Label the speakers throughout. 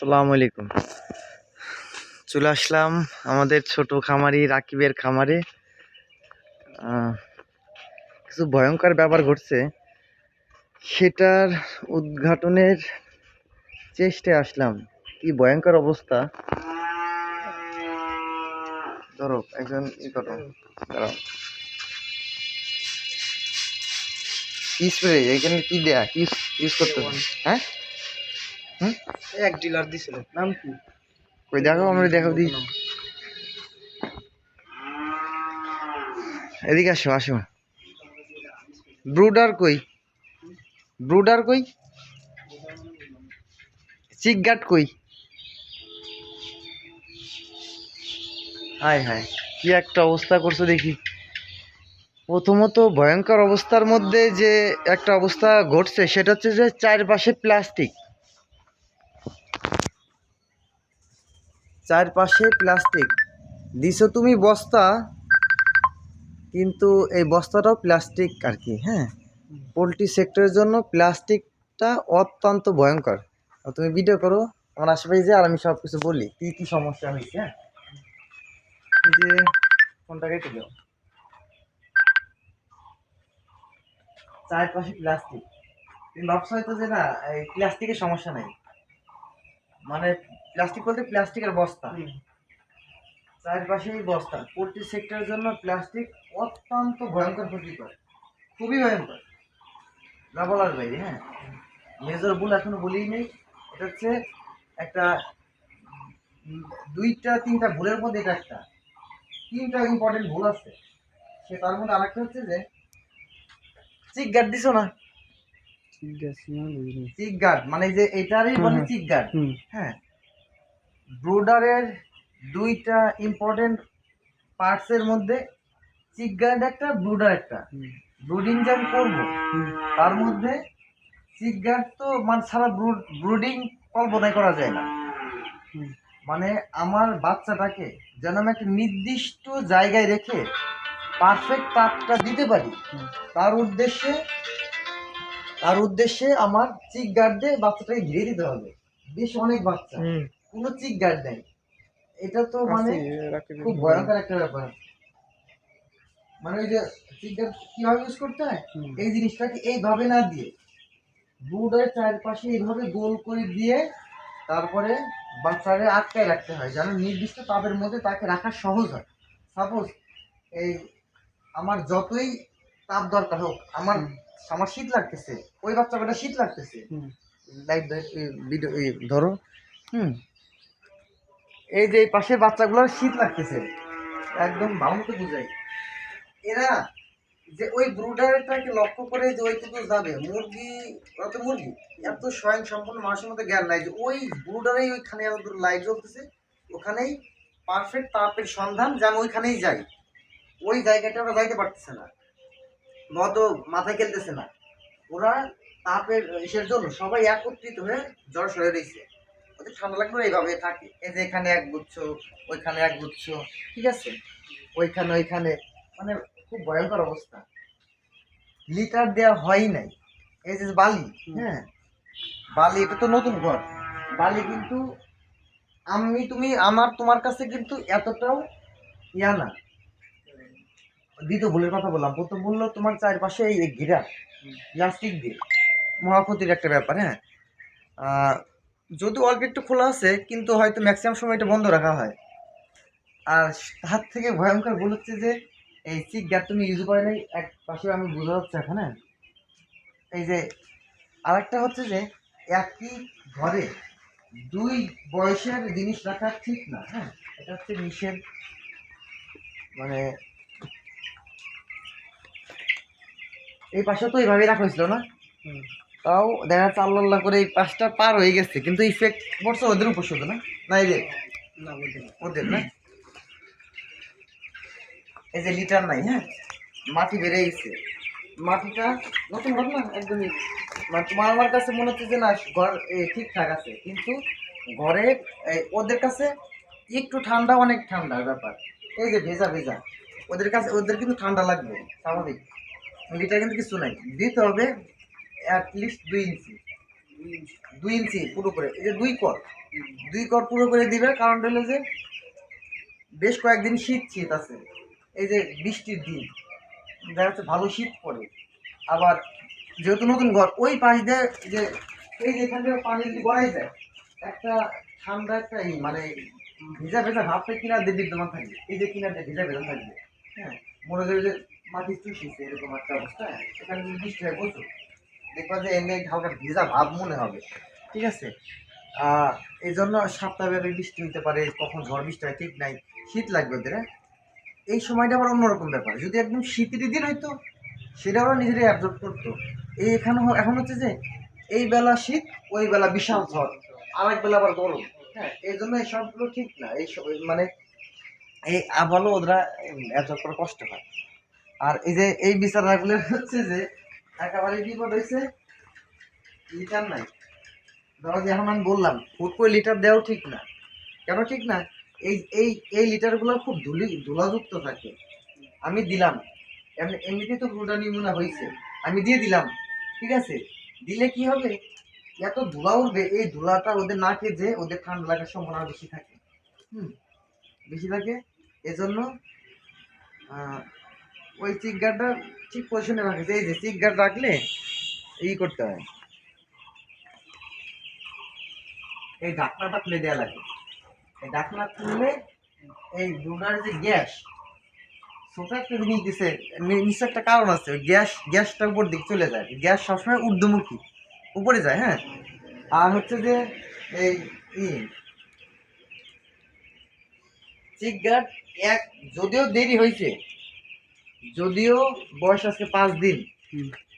Speaker 1: আসসালামু আলাইকুম। চলে আসলাম আমাদের ছোট খামারি রাকিবের খামারে। কিছু ভয়ঙ্কর ব্যাপার ঘটছে। সেটার উদ্ঘাটনের চেষ্টায় আসলাম। কি ভয়ঙ্কর অবস্থা। ধরো, একজন ই করো স্প্রে এখানে কি দেয়া? কি ইউজ করতে হ্যাঁ?
Speaker 2: এক ডিলার দিছিল। নাম কি?
Speaker 1: ওই দেখো আমরা দেখো দিই। এদিকে আসো আসো। ব্রুডার কই? ব্রুডার কই? চিকগাট কই? হায় হায় কি একটা অবস্থা করছ দেখি। প্রথমত ভয়ঙ্কর অবস্থার মধ্যে যে একটা অবস্থা ঘটছে সেটা হচ্ছে যে চারপাশে প্লাস্টিক। চারপাশে প্লাস্টিক। দিছো তুমি বস্তা, কিন্তু এই বস্তাটাও প্লাস্টিক আর কি হ্যাঁ? পোলট্রি সেক্টরের জন্য প্লাস্টিকটা অত্যন্ত ভয়ঙ্কর। তুমি ভিডিও করো, আমার আশেপাশে যে, আর আমি সব কিছু বলি, কী কী সমস্যা হয়েছে হ্যাঁ? যে, ফোনটা কেটে দাও। চারপাশে প্লাস্টিক। তুমি ভাবছ হয়তো যে না, এই প্লাস্টিকের সমস্যা নাই। মানে প্লাস্টিক বলতে প্লাস্টিকের বস্তা। চারপাশেই বস্তা। পোলট্রি সেক্টরের জন্য প্লাস্টিক অত্যন্ত ভয়ঙ্কর ক্ষতিকর। খুবই ভয়ঙ্কর। না বলার বাইরে হ্যাঁ? মেজর ভুল এখনও বলেই নেই। এটা হচ্ছে একটা দুইটা তিনটা ভুলের মধ্যে এটা একটা। তিনটা ইম্পর্টেন্ট ভুল আছে। সে তার মধ্যে আরেকটা হচ্ছে যে চিক গার্ড দিছো না?
Speaker 2: ঠিক আছে
Speaker 1: চিক গার্ড মানে যে এটারই বলে
Speaker 2: হুম।
Speaker 1: চিক গার্ড
Speaker 2: হুম।
Speaker 1: হ্যাঁ। ব্রুডারের দুইটা ইম্পর্টেন্ট পার্টসের মধ্যে চিক গার্ড একটা ব্রুডার একটা। ব্রুডিং যে আমি করব তার মধ্যে চিক গার্ড তো মানে ছাড়া ব্রুডিং কল্পনাই করা যায় না। মানে আমার বাচ্চাটাকে যেন আমি একটা নির্দিষ্ট জায়গায় রেখে পারফেক্ট তাপটা দিতে পারি তার উদ্দেশ্যে তার উদ্দেশ্যে আমার চিক গার্ড দিয়ে বাচ্চাটাকে ঘিরে দিতে হবে। বেশ অনেক বাচ্চা।
Speaker 2: হুম।
Speaker 1: কোনো চিক গার্ড নেই। এটা তো মানে
Speaker 2: রাখি
Speaker 1: খুব ভয়ঙ্কর একটা ব্যাপার। মানে ওই যে চিক গার্ড কীভাবে ইউজ করতে হয়। এই জিনিসটাকে এইভাবে না দিয়ে। ব্রুডের চারপাশে এইভাবে গোল করে দিয়ে তারপরে বাচ্চাকে আটকায় রাখতে হয়। যেন নির্দিষ্ট তাপের মধ্যে তাকে রাখা সহজ হয়। সাপোজ এই আমার যতই তাপ দরকার হোক আমার। আমার শীত লাগতেছে। ওই বাচ্চাটা শীত লাগতেছে। লাইট ভিডিও ধরো। হুম। এই যে পাশের বাচ্চাগুলোর শীত লাগতেছে। একদম ভালো মতো বুঝাই এরা যে ওই ব্রুডারটাকে লক্ষ্য করে যে ওইটুকু যাবে। মুরগি ওরা তো মুরগি। এত স্বয়ং সম্পূর্ণ মানুষের মধ্যে জ্ঞান নাই যে ওই ব্রুডারেই ওইখানে লাইট জ্বলতেছে। ওখানেই পারফেক্ট তাপের সন্ধান যেন ওইখানেই যাই ওই জায়গাটা ওরা যাইতে পারতেছে না। মদ মাথায় খেলতেছে না। ওরা তাপের ইসের জন্য সবাই একত্রিত হয়ে জ্বর সরে রয়েছে। ওদের ঠান্ডা লাগলে এইভাবে থাকে। এই যে এখানে এক গুচ্ছ ওইখানে এক গুচ্ছ ঠিক আছে? ওইখানে ওইখানে। মানে খুব ভয়ঙ্কর অবস্থা। লিটার দেওয়া হয় নাই। এই যে বালি হ্যাঁ? বালি এটা তো নতুন ঘর। বালি কিন্তু আমি তুমি আমার তোমার কাছে কিন্তু এতটাও ইয়া না। দ্বিতীয় ভুলের কথা বললাম। প্রথম বলল তোমার চারপাশে এই ঘিরা প্লাস্টিক দিয়ে। মহাক্ষতির একটা ব্যাপার হ্যাঁ? আর যদি অল্প একটু খোলা আছে কিন্তু হয়তো ম্যাক্সিমাম সময় এটা বন্ধ রাখা হয়। আর তার থেকে ভয়ঙ্কর ভুল হচ্ছে যে এই চিক গ্যাপ তুমি ইউজ করে নাই এক পাশে আমি বোঝা যাচ্ছে এখন হ্যাঁ? এই যে আরেকটা হচ্ছে যে একই ঘরে দুই বয়সের জিনিস রাখা ঠিক না হ্যাঁ? এটা হচ্ছে নিষেধ। মানে এই পাশে তো এইভাবেই রাখা হয়েছিল না? তাও দেখা যাচ্ছে আল্লাহ আল্লাহ করে এই পাশটা পার হয়ে গেছে। কিন্তু ইফেক্ট পড়ছে ওদের উপর শুধু না? না এই যে? ওদের। না? এই যে লিটার নাই হ্যাঁ? মাটি বেড়ে গেছে। মাটিটা নতুন ঘর না? একদমই। মানে তোমার আমার কাছে মনে হচ্ছে যে না ঘর ঠিকঠাক আছে। কিন্তু ঘরে ওদের কাছে একটু ঠান্ডা অনেক ঠান্ডার ব্যাপার। এই যে ভেজা ভেজা। ওদের কাছে ওদের কিন্তু ঠান্ডা লাগবে স্বাভাবিক। লিটার কিন্তু কিছু নাই। দিতে হবে অ্যাটলিস্ট দুই ইঞ্চি। দুই ইঞ্চি পুরো করে, এই যে দুই কর। দুই কর পুরো করে দিবে, কারণ হলো যে বেশ কয়েকদিন শীত শীত আছে। এই যে বৃষ্টির দিন, দেখা যাচ্ছে ভালো শীত পড়ে। আবার যেহেতু নতুন ঘর, ওই পাশ দিয়ে যে এই যে এখান থেকে পানি যদি গড়াই যায়, একটা ঠান্ডা একটা এই মানে ভেজা ভেজা ভাবটা কিনা দিয়ে বিদ্যমান থাকবে। এই যে কিনা ভেজা ভেজা থাকবে হ্যাঁ? মনে হয় যে মাটি চুষিছে এরকম একটা অবস্থা। এখানে যদি বৃষ্টি হয় বলছো দেখবা যে এমনি হালকা ভেজা ভাব মনে হবে। ঠিক আছে? এই জন্য সপ্তাহব্যাপী বৃষ্টি হতে পারে, কখন ঝড় বৃষ্টি হয়, ঠিক নাই। শীত লাগবে ওদের হ্যাঁ? এই সময়টা আবার অন্যরকম ব্যাপার। যদি একদম শীতের দিন হয়তো সেটা ওরা নিজেরাই অ্যাবজর্ব করতো। এই এখানে এখন হচ্ছে যে, এই বেলা শীত, ওই বেলা বিশাল ঝড়। আর এক বেলা আবার গরম। হ্যাঁ এই জন্য এই সবগুলো ঠিক না। এই সব মানে এই আবহাওয়া ওরা অ্যাবজর্ব করা কষ্ট হয়। আর এই যে, এই বিচারাগুলো হচ্ছে যে, একেবারে বিপদ হয়েছে লিটার নাই। ধরো যে এখন আমি বললাম ফুট করে লিটার দেওয়াও ঠিক না। কেন ঠিক না? এই এই এই লিটারগুলো খুব ধুলি, ধুলাযুক্ত থাকে। আমি দিলাম। এমনি, এমনিতেই তো ফ্লুটা নিউমোনা হয়েছে আমি দিয়ে দিলাম। ঠিক আছে? দিলে কি হবে? এত ধুলা উঠবে, এই ধুলাটা ওদের নাকে যে ওদের ঠান্ডা লাগার সম্ভাবনা বেশি থাকে। হুম, বেশি থাকে। এজন্য ওই চিক গার্ডটা ঠিক পজিশনে রাখেছে এই যে চিক গার্ড রাখলে এই করতে হয়। এই ঢাকনাটা খুলে দেওয়া লাগে। এই ঢাকনা খুললে এই ডুনার যে গ্যাস ছোট একটা জিনিস দিছে। নিশ্চয় একটা কারণ আছে। ওই গ্যাস, গ্যাসটা উপর দিক চলে যায়। গ্যাস সবসময় ঊর্ধ্বমুখী। উপরে যায় হ্যাঁ? আর হচ্ছে যে এই চিক গার্ড এক, যদিও দেরি হয়েছে যদিও বয়স আজকে পাঁচ দিন।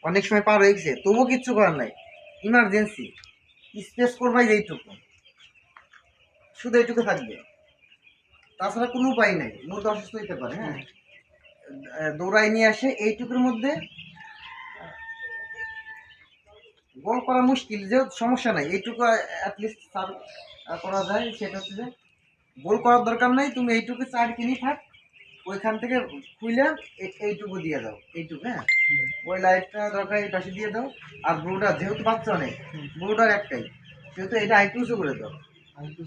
Speaker 1: অনেক সময় পার হয়ে গেছে তবুও কিচ্ছু করার নাই। ইমার্জেন্সি স্পেস করবাই এইটুকু। শুধু এইটুকু থাকবে। তাছাড়া কোনো উপায় নাই। মুরগি অসুস্থ হইতে পারে হ্যাঁ? দৌড়াই নিয়ে আসে এইটুকুর মধ্যে। গোল করা মুশকিল যে সমস্যা নাই। এইটুকু অ্যাটলিস্ট করা যায়। সেটা হচ্ছে যে গোল করার দরকার নাই। তুমি এইটুকু চার কিনি থাক। ওইখান থেকে খুইলে এইটুকু দিয়ে দাও এইটুকু হ্যাঁ? ওই লাইটটা দরকার এই পাশে দিয়ে দাও আর ব্লুটা যেহেতু বাচ্চা অনেক ব্লুটার একটাই সেহেতু এটা আইটু উঁচু করে দাও।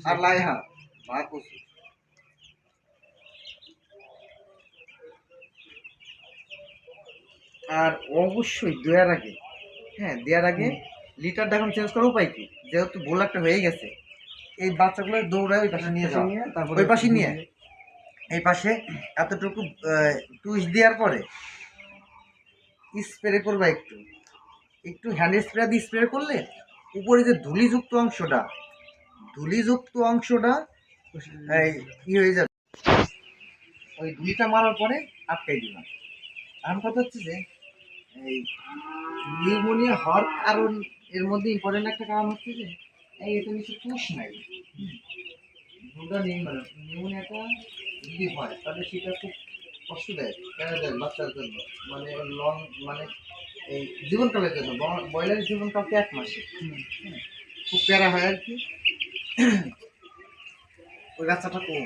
Speaker 1: আর লাই হ্যাঁ কচু আর অবশ্যই দেওয়ার আগে হ্যাঁ দেওয়ার আগে লিটারটা এখন চেঞ্জ করার উপায় কি? যেহেতু বোল একটা হয়ে গেছে এই বাচ্চাগুলো দৌড়ায় ওই পাশে নিয়ে যাও।
Speaker 2: তারপরে
Speaker 1: ওই পাশে নিয়ে এই পাশে এতটুকু টুইস্ট দেওয়ার পরে স্প্রে করবা একটু। একটু হ্যান্ড স্প্রে দিয়ে স্প্রে করলে উপরে যে ধুলিযুক্ত অংশটা ধুলিযুক্ত অংশটা ই হয়ে যাবে। ওই ধুলিটা মারার পরে আটকাই দিলাম এখন কথা হচ্ছে যে, এই নিউমোনিয়া হওয়ার কারণ এর মধ্যে ইম্পর্টেন্ট একটা কারণ হচ্ছে যে, এই এটা নিচে পুষ নাই। দুটা নিউমোনিয়াটা যদি হয় তাহলে সেটা খুব কষ্ট দেয় কেন দেয় বাচ্চার জন্য। মানে লং মানে এই জীবনকালের জন্য ব্রয়লারের জীবনকাল তো এক মাসে। খুব প্যারা হয় আর কি। ওই বাচ্চাটা কম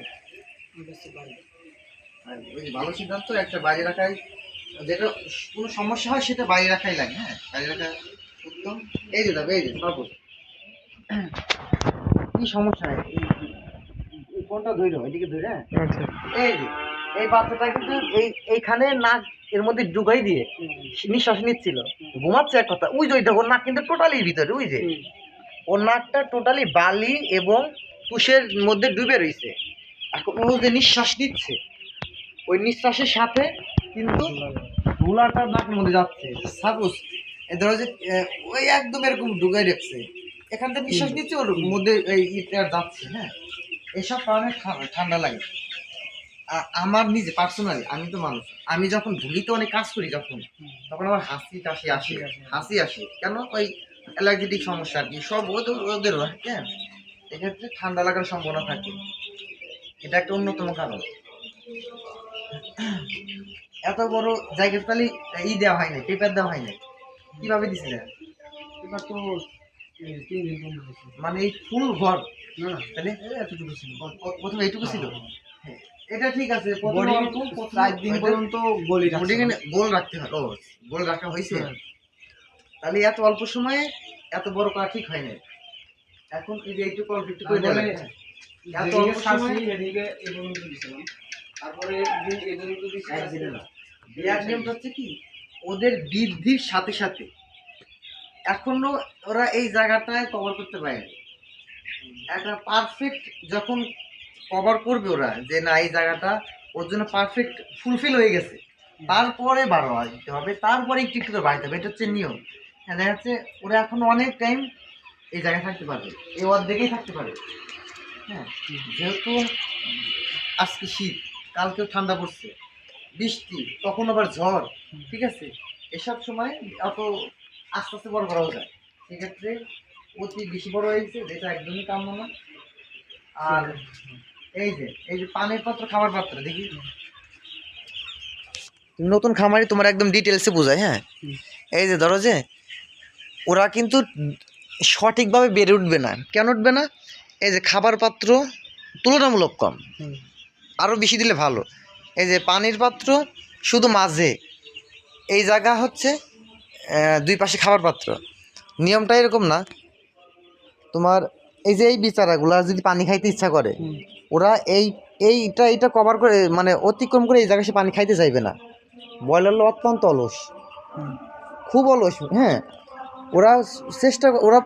Speaker 1: আর ওই ভালো সিদ্ধান্ত একটা বাইরে রাখাই যেটা কোনো সমস্যা হয় সেটা বাইরে রাখাই লাগে হ্যাঁ? বাইরে রাখা উত্তম। এই যে দেখো এই যে সর্বোচ্চ কি সমস্যা? হয় কোনটা ধৈর্য এদিকে ধৈর্য হ্যাঁ?
Speaker 2: আচ্ছা।
Speaker 1: এই যে এই বাচ্চাটা কিন্তু এই এইখানে নাক এর মধ্যে ডুবাই দিয়ে নিঃশ্বাস নিচ্ছিল। ঘুমাচ্ছে এক কথা। ওই যে ওই দেখো নাক কিন্তু টোটালি ভিতরে ওই যে। ওর নাকটা টোটালি বালি এবং তুষের মধ্যে ডুবে রয়েছে এখন ও যে নিঃশ্বাস নিচ্ছে ওই নিঃশ্বাসের সাথে কিন্তু ধুলাটা নাকের মধ্যে যাচ্ছে। সাপোজ ধরো যে ওই একদম এরকম ডুবাই রাখছে। এখান থেকে নিঃশ্বাস নিচ্ছে ওর মধ্যে এই ইটা যাচ্ছে হ্যাঁ? এসব কারণে ঠান্ডা লাগে। আমার নিজে পার্সোনালি আমি তো মানুষ। আমি যখন ধুলিতে অনেক কাজ করি যখন তখন আমার হাসি টাসি আসে। হাসি আসে। কেন? ওই অ্যালার্জেটিক সমস্যা আর কি। সব ওদের ওদের হ্যাঁ এক্ষেত্রে ঠান্ডা লাগার সম্ভাবনা থাকে। এটা একটা অন্যতম কারণ। এত বড় জায়গার তাহলে ই দেওয়া হয় নাই পেপার দেওয়া হয় নাই। কীভাবে দিছিলেন?
Speaker 2: এবার তো
Speaker 1: মানে এই ফুল ঘর
Speaker 2: না না।
Speaker 1: তাহলে
Speaker 2: এতটুকু ছিল।
Speaker 1: প্রথমে এইটুকু ছিল? হ্যাঁ, এটা ঠিক আছে
Speaker 2: চার দিন পর্যন্ত গলি
Speaker 1: রাখতে হয় ও গোল রাখা হয়েছে।
Speaker 2: হ্যাঁ।
Speaker 1: তাহলে এত অল্প সময়ে এত বড় করা ঠিক হয় না এখন এই যে একটু অল্প একটু করে এত অল্প
Speaker 2: ছাড়ছি
Speaker 1: সময়-
Speaker 2: এই পর্যন্ত দিছিলাম। তারপরে এই পর্যন্ত
Speaker 1: হচ্ছে কি? ওদের বৃদ্ধির সাথে সাথে এখনও ওরা এই জায়গাটায় কভার করতে পারেনি। একটা পারফেক্ট যখন কভার করবে ওরা যে না, এই জায়গাটা ওর জন্য পারফেক্ট ফুলফিল হয়ে গেছে। তারপরে বারো দিতে হবে, তারপরে একটু একটু বাড়িতে হবে, এটা হচ্ছে নিয়ম। হ্যাঁ দেখা যাচ্ছে ওরা এখন অনেক টাইম এই জায়গায় থাকতে পারবে, এই অর্ধেকেই থাকতে পারে হ্যাঁ যেহেতু আজকে শীত, কালকেও ঠান্ডা পড়ছে, বৃষ্টি, তখন আবার ঝড়, ঠিক আছে? এসব সময় অত আস্তে আস্তে বড় করাও যায়। সেক্ষেত্রে অতি বেশি বড় হয়ে গেছে যেটা একদমই কাম্য না। আর এই যে এই যে পানির পাত্র খাবার পাত্র দেখি। নতুন খামারি তোমার একদম ডিটেলসে বোঝায় হ্যাঁ? এই যে ধরো যে ওরা কিন্তু সঠিকভাবে বেড়ে উঠবে না। কেন উঠবে না? এই যে খাবার পাত্র তুলনামূলক কম। আরও বেশি দিলে ভালো। এই যে পানির পাত্র শুধু মাঝে। এই জায়গা হচ্ছে দুই পাশে খাবার পাত্র। নিয়মটা এরকম না। তোমার এই যে এই বিচারাগুলা যদি পানি খাইতে ইচ্ছা করে ওরা এই এইটা এইটা কভার করে মানে অতিক্রম করে এই জায়গায় সে পানি খাইতে চাইবে না। ব্রয়লার অত্যন্ত অলস। খুব অলস হ্যাঁ। ওরা চেষ্টা ওরা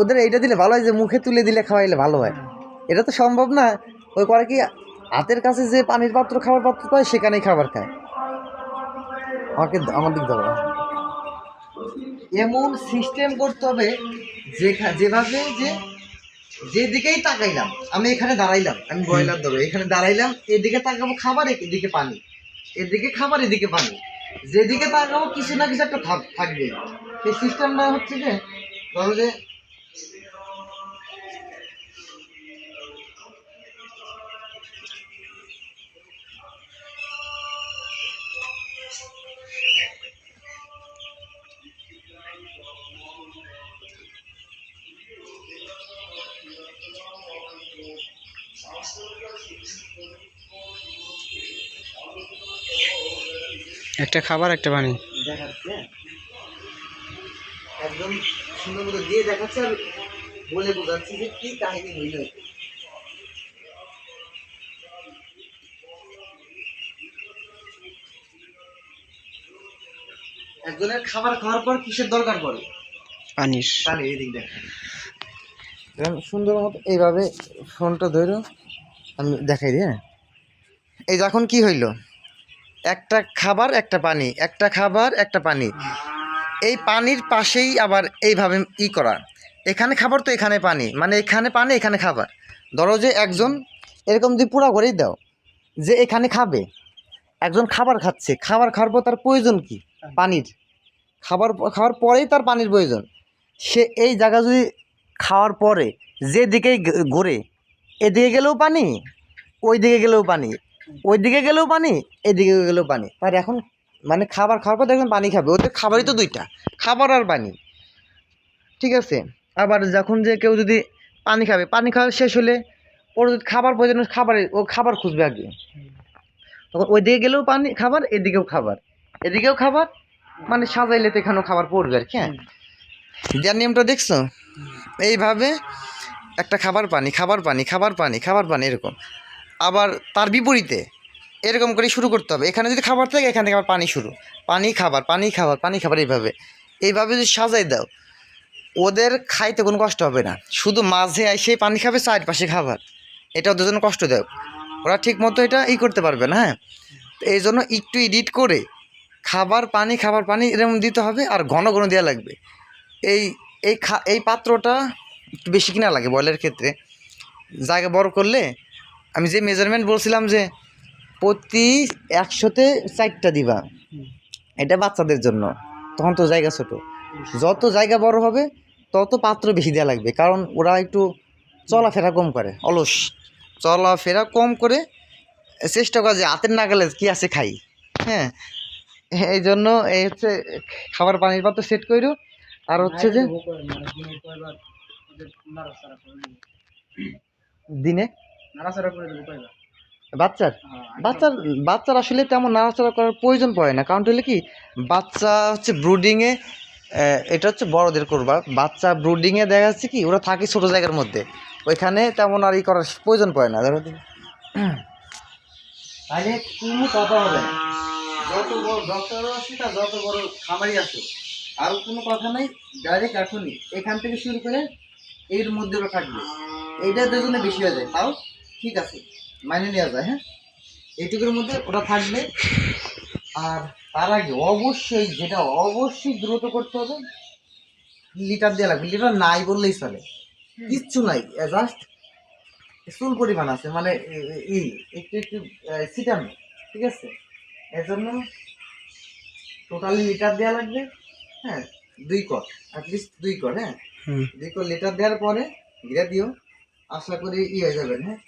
Speaker 1: ওদের এইটা দিলে ভালো হয় যে মুখে তুলে দিলে খাওয়াইলে ভালো হয়। এটা তো সম্ভব না। ওই করে কি হাতের কাছে যে পানির পাত্র খাবার পাত্র পায় সেখানেই খাবার খায়। আমাকে আমার দিক ধরো এমন সিস্টেম করতে হবে যেখা যেভাবে যে যেদিকেই তাকাইলাম আমি এখানে দাঁড়াইলাম আমি ব্রয়লার ধরো এখানে দাঁড়াইলাম এদিকে তাকাবো খাবার এদিকে পানি এদিকে খাবার এদিকে পানি যেদিকে তাকাবো কিছু না কিছু একটা থাক- থাকবে সেই সিস্টেমটা হচ্ছে যে ধরো যে
Speaker 2: একটা খাবার একটা পানি
Speaker 1: দেখাচ্ছে। একদম সুন্দর মতো দিয়ে দেখাচ্ছে আর বলে বোঝাচ্ছি যে কি কাহিনী হইল। একজনের খাবার খাওয়ার পর কিসের দরকার পড়ে?
Speaker 2: পানির।
Speaker 1: পানি এদিক দেখ সুন্দর মতো এইভাবে ফোনটা ধরো আমি দেখাই দিই হ্যাঁ? এই যখন কি হইল? একটা খাবার, একটা পানি। একটা খাবার, একটা পানি। এই পানির পাশেই আবার এইভাবে ই করা। এখানে খাবার তো এখানে পানি। মানে এখানে পানি, এখানে খাবার। ধরো যে একজন এরকম যদি পুরা করেই দাও যে এখানে খাবে। একজন খাবার খাচ্ছে। খাবার খাওয়ার পর তার প্রয়োজন কি? পানির। খাবার খাওয়ার পরেই তার পানির প্রয়োজন। সে এই জায়গা যদি খাওয়ার পরে যে দিকেই ঘোরে, এদিকে গেলেও পানি ওই দিকে গেলেও পানি। ওই দিকে গেলেও পানি, এদিকে গেলেও পানি। আর এখন মানে খাবার খাওয়ার পর দেখবেন পানি খাবে। ওদের খাবারই তো দুইটা, খাবার আর পানি। ঠিক আছে? আবার যখন যে কেউ যদি পানি খাবে, পানি খাওয়া শেষ হলে ওর যদি খাবার প্রয়োজন খাবারে ও খাবার খুঁজবে আগে। তখন ওই দিকে গেলেও পানি, খাবার, এদিকেও খাবার। এদিকেও খাবার মানে সাজাইলে তো এখানেও খাবার পড়বে আর কি হ্যাঁ? যার নিয়মটা দেখছ? এইভাবে একটা খাবার পানি খাবার পানি খাবার পানি খাবার পানি, এরকম। আবার তার বিপরীতে এরকম করে শুরু করতে হবে। এখানে যদি খাবার থাকে, এখান থেকে আবার পানি শুরু। পানি, খাবার পানি খাবার পানি, খাবার এইভাবে। এইভাবে যদি সাজাই দাও, ওদের খাইতে কোনো কষ্ট হবে না। শুধু মাঝে এসে পানি খাবে, চারপাশে খাবার। এটা ওদের জন্য কষ্ট দেয়। ওরা ঠিক মতো এটা ই করতে পারবে না হ্যাঁ? এই জন্য একটু এডিট করে খাবার, পানি খাবার, পানি এরকম দিতে হবে আর ঘন ঘন দেওয়া লাগবে। এই এই খা, এই পাত্রটা একটু বেশি কিনা লাগে বয়লের ক্ষেত্রে। জায়গা বড় করলে আমি যে মেজারমেন্ট বলছিলাম যে প্রতি একশোতে চারটা দিবা, এটা বাচ্চাদের জন্য। তখন তো জায়গা ছোট। যত জায়গা বড় হবে, তত পাত্র বেশি দেওয়া লাগবে। কারণ ওরা একটু চলাফেরা কম করে, অলস। চলাফেরা কম করে চেষ্টা করে যে হাতের নাগালে কি আছে খাই। হ্যাঁ এই জন্য এই হচ্ছে খাবার পানির পাত্র সেট করো আর হচ্ছে যে দিনে
Speaker 2: নাড়াচাড়া করে দেবো কয়বার
Speaker 1: বাচ্চার?
Speaker 2: হ্যাঁ,
Speaker 1: বাচ্চার বাচ্চার আসলে তেমন নাড়াচাড়া করার প্রয়োজন পড়ে না। কারণ হলে কি বাচ্চা হচ্ছে ব্রুডিংয়ে এটা হচ্ছে বড়দের করবা। বাচ্চা ব্রুডিংয়ে দেখা যাচ্ছে কি ওরা থাকে ছোটো জায়গার মধ্যে। ওইখানে তেমন আর ই করার প্রয়োজন পড়ে না। ধরো তাহলে কোনো কথা হবে না যত বড় ডক্টরও আছে তা যত বড় খামারি আছে আর কোনো কথা নাই ডাইরেক্ট এখনই। এখান থেকে শুরু করে এর মধ্যে ওরা থাকবে। এইটা দুজনে বেশি হয়ে যায়। তাও ঠিক আছে মাইনে নেওয়া যায় হ্যাঁ? এইটুকুর মধ্যে ওটা থাকবে। আর তার আগে অবশ্যই যেটা অবশ্যই দ্রুত করতে হবে লিটার দেওয়া লাগবে। লিটার নাই বললেই চলে। কিচ্ছু নাই জাস্ট চুল পরিমাণ আছে মানে এ- এ- ই একটু একটু সিটাম ঠিক আছে? এর জন্য টোটালি লিটার দেওয়া লাগবে হ্যাঁ? দুই কর অ্যাটলিস্ট দুই কর হ্যাঁ? দুই কর লিটার দেওয়ার পরে ঘিরে দিও আশা করি ই হয়ে যাবেন হ্যাঁ?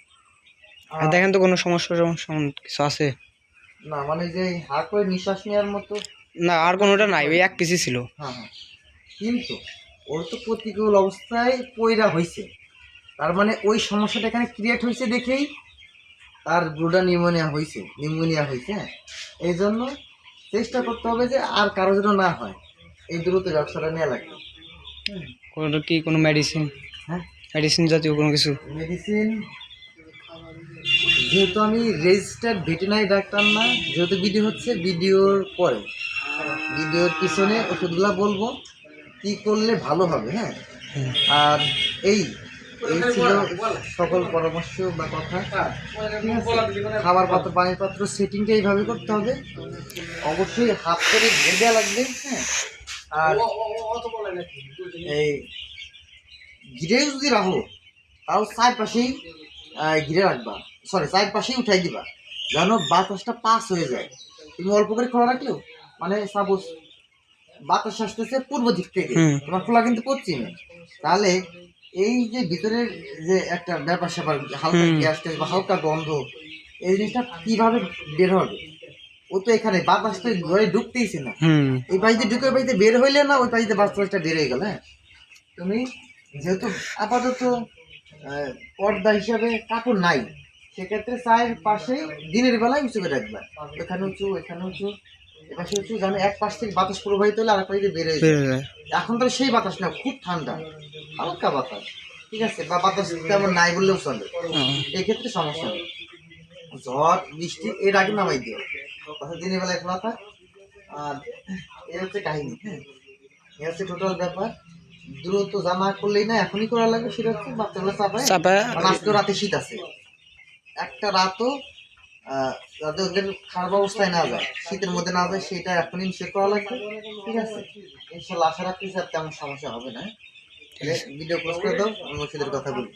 Speaker 2: আর দেখেন তো কোনো সমস্যা সমস্যা কিছু আছে?
Speaker 1: না মানে যে হাত করে নিঃশ্বাস নেওয়ার মতো?
Speaker 2: না আর কোনোটা নাই ওই এক পিসি ছিল।
Speaker 1: হ্যাঁ হ্যাঁ। কিন্তু ওর তো প্রতিকূল অবস্থায় পয়রা হয়েছে তার মানে ওই সমস্যাটা এখানে ক্রিয়েট হয়েছে দেখেই তার ব্রুডা নিউমোনিয়া হয়েছে নিউমোনিয়া হয়েছে হ্যাঁ। এই জন্য চেষ্টা করতে হবে যে আর কারও যেন না হয় এই দ্রুত ব্যবসাটা নেওয়া লাগবে।
Speaker 2: কোনো কি কোনো মেডিসিন
Speaker 1: হ্যাঁ।
Speaker 2: মেডিসিন জাতীয় কোনো কিছু?
Speaker 1: মেডিসিন যেহেতু আমি রেজিস্টার্ড ভেটেনারি ডাক্তার না যেহেতু ভিডিও হচ্ছে ভিডিওর পরে। ভিডিওর পিছনে ওষুধগুলো বলব কি করলে ভালো হবে হ্যাঁ?
Speaker 2: আর
Speaker 1: এই এই ছিল সকল পরামর্শ বা কথা? খাবার পাত্র পানির পাত্র সেটিংটা এইভাবে করতে হবে। অবশ্যই হাত করে দেওয়া লাগবে হ্যাঁ? আর এই ঘিরে যদি রাখো তাও চার পাশেই আহ, ঘিরে রাখবা। সরি চার পাশেই উঠাই দিবা যেন বাতাসটা পাস হয়ে যায়। তুমি অল্প করে খোলা রাখলেও মানে সাপোজ বাতাস আসতেছে পূর্ব দিক থেকে তোমার খোলা কিন্তু পশ্চিমে। তাহলে এই যে ভিতরের যে একটা ব্যাপার স্যাপার হালকা গ্যাস ট্যাস বা হালকা গন্ধ এই জিনিসটা কীভাবে বের হবে? ও তো এখানে বাতাসটা ঘরে ঢুকতেইছে না।
Speaker 2: হুম।
Speaker 1: এই বাড়িতে ঢুকে বাড়িতে বের হইলে না ওই বাড়িতে বাতাসটা বের হয়ে গেল হ্যাঁ? তুমি যেহেতু আপাতত পর্দা হিসাবে কাপড় নাই সেক্ষেত্রে চায়ের পাশে দিনের বেলায় উঁচু করে রাখবা। এখানে উঁচু এখানে উঁচু এপাশে উঁচু যেন এক পাশ থেকে বাতাস প্রবাহিত হলে আর পাশে হয়ে যায়। এখন তো সেই বাতাস না খুব ঠান্ডা হালকা বাতাস ঠিক আছে? বা বাতাস তেমন নাই বললেও চলে।
Speaker 2: হুম।
Speaker 1: এই ক্ষেত্রে সমস্যা নেই। ঝড় বৃষ্টি এর আগে নামাই দিও। কথা দিনের বেলায় খোলা থাক। আর এই হচ্ছে কাহিনী হ্যাঁ? এই হচ্ছে টোটাল ব্যাপার। দ্রুত জামা করলেই না এখনই করা লাগবে সেটা হচ্ছে বাচ্চাগুলো চাপায়।
Speaker 2: চাপায়।
Speaker 1: রাতে শীত আছে। একটা রাতও যাতে ওদের খারাপ অবস্থায় না যায়, শীতের মধ্যে না যায়, সেটা এখনই নিষেধ করা লাগবে, ঠিক আছে? ইনশাল্লাহ আশা রাখতে আর তেমন সমস্যা হবে না। ভিডিও পোস্ট করে দাও, আমি ওষুধের কথা বলি